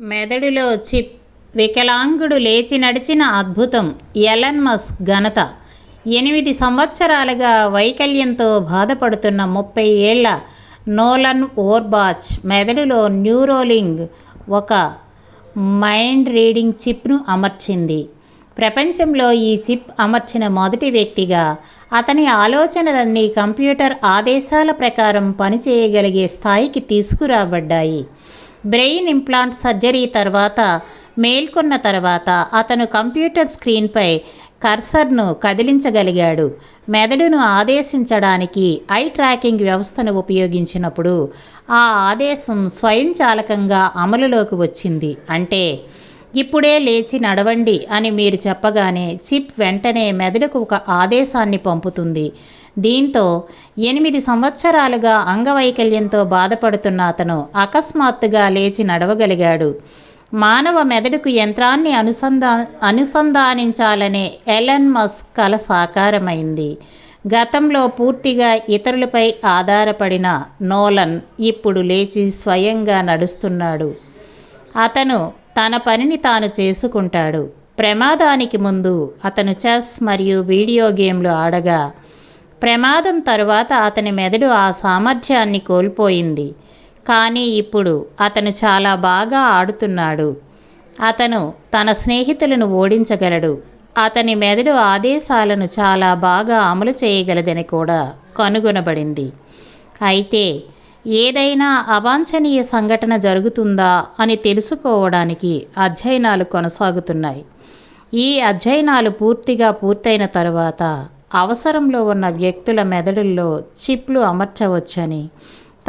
మెదడులో చిప్ వికలాంగుడు లేచి నడిచిన అద్భుతం ఎలన్ మస్క్ ఘనత. ఎనిమిది సంవత్సరాలుగా వైకల్యంతో బాధపడుతున్న ముప్పై ఏళ్ళ నోలన్ ఓర్బాచ్ మెదడులో న్యూరోలింగ్ ఒక మైండ్ రీడింగ్ చిప్ను అమర్చింది. ప్రపంచంలో ఈ చిప్ అమర్చిన మొదటి వ్యక్తిగా అతని ఆలోచనలన్నీ కంప్యూటర్ ఆదేశాల ప్రకారం పనిచేయగలిగే స్థాయికి తీసుకురాబడ్డాయి. బ్రెయిన్ ఇంప్లాంట్ సర్జరీ తర్వాత మేల్కొన్న తర్వాత అతను కంప్యూటర్ స్క్రీన్పై కర్సర్ను కదిలించగలిగాడు. మెదడును ఆదేశించడానికి ఐ ట్రాకింగ్ వ్యవస్థను ఉపయోగించినప్పుడు ఆ ఆదేశం స్వయంచాలకంగా అమలులోకి వచ్చింది. అంటే ఇప్పుడే లేచి నడవండి అని మీరు చెప్పగానే చిప్ వెంటనే మెదడుకు ఒక ఆదేశాన్ని పంపుతుంది. దీంతో ఎనిమిది సంవత్సరాలుగా అంగవైకల్యంతో బాధపడుతున్న అతను అకస్మాత్తుగా లేచి నడవగలిగాడు. మానవ మెదడుకు యంత్రాన్ని అనుసంధా అనుసంధానించాలనే ఎలన్ మస్క్ కల సాకారమైంది. గతంలో పూర్తిగా ఇతరులపై ఆధారపడిన నోలన్ ఇప్పుడు లేచి స్వయంగా నడుస్తున్నాడు. అతను తన పనిని తాను చేసుకుంటాడు. ప్రమాదానికి ముందు అతను చెస్ మరియు వీడియో గేమ్లు ఆడగా ప్రమాదం తరువాత అతని మెదడు ఆ సామర్థ్యాన్ని కోల్పోయింది. కానీ ఇప్పుడు అతను చాలా బాగా ఆడుతున్నాడు. అతను తన స్నేహితులను ఓడించగలడు. అతని మెదడు ఆదేశాలను చాలా బాగా అమలు చేయగలదని కూడా కనుగొనబడింది. అయితే ఏదైనా అవాంఛనీయ సంఘటన జరుగుతుందా అని తెలుసుకోవడానికి అధ్యయనాలు కొనసాగుతున్నాయి. ఈ అధ్యయనాలు పూర్తిగా పూర్తయిన తరువాత అవసరంలో ఉన్న వ్యక్తుల మెదడుల్లో చిప్లు అమర్చవచ్చని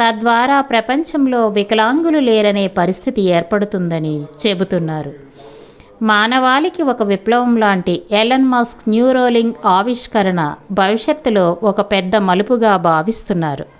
తద్వారా ప్రపంచంలో వికలాంగులు లేరనే పరిస్థితి ఏర్పడుతుందని చెబుతున్నారు. మానవాళికి ఒక విప్లవం లాంటి ఎలన్ మస్క్ న్యూరోలింగ్ ఆవిష్కరణ భవిష్యత్తులో ఒక పెద్ద మలుపుగా భావిస్తున్నారు.